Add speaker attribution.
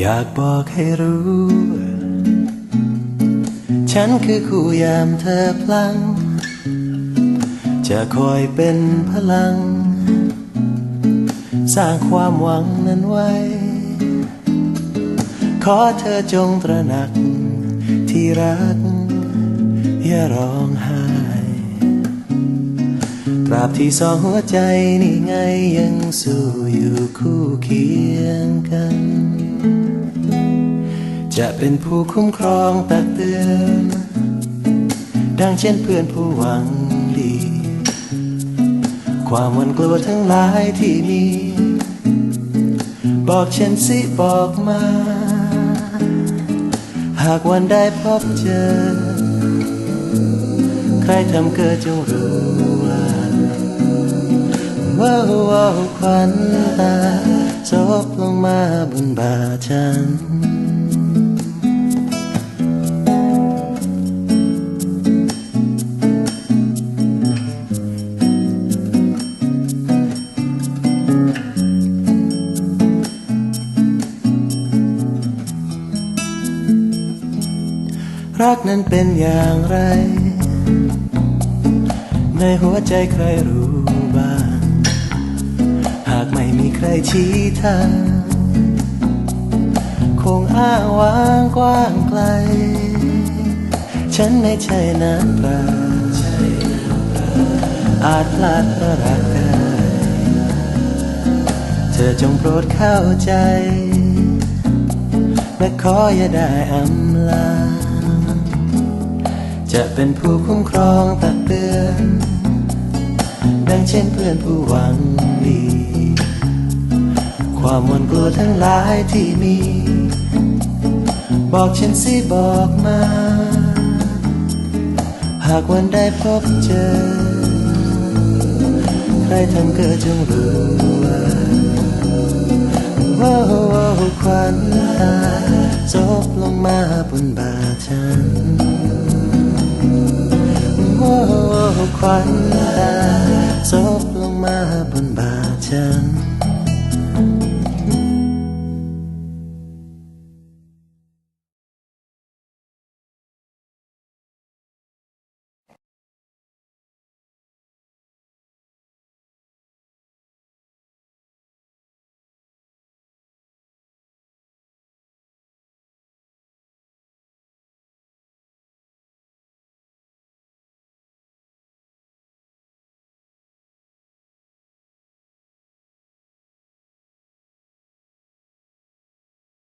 Speaker 1: อยากบอกให้รู้ ฉันคือคู่ยามเธอพลัง จะคอยเป็นพลัง สร้างความหวังนั้นไว้ ขอเธอจงตระหนักที่รัก อย่าร้องไห้ตราบที่สองหัวใจนี่ไงยังสู้อยู่คู่เคียงกัน จะเป็นผู้คุ้มครองตักเตือนดังเช่นเพื่อนผู้หวังดี ความวันกลัวทั้งหลายที่มี บอกฉันสิบอกมา หากวันได้พบเจอ ใครทำเกิดจงรู้ว่าว้าวว้าวควันตาซบลงมาบนบ่าฉัน รักนั้นเป็นอย่างไร ในหัวใจใครรู้บ้าง หากไม่มีใครชี้ทาง คงอ้างว้างกว้างไกล ฉันไม่ใช่น้ำปลาอาจพลาดเพราะรักได้ เธอจงโปรดเข้าใจ และขออย่าได้อำลา จะเป็นผู้คุ้มครองตักเตือนดังเช่นเพื่อนผู้หวังดี ความหวั่นกลัวทั้งหลายที่มี บอกฉันสิบอกมา หากวันได้พบเจอ ใครทำเกิดจงรู้ว่าว้าวว้าวควันตาซบลงมาบนบ่าฉัน หัวควันตาซบลงมาบนบ่าฉัน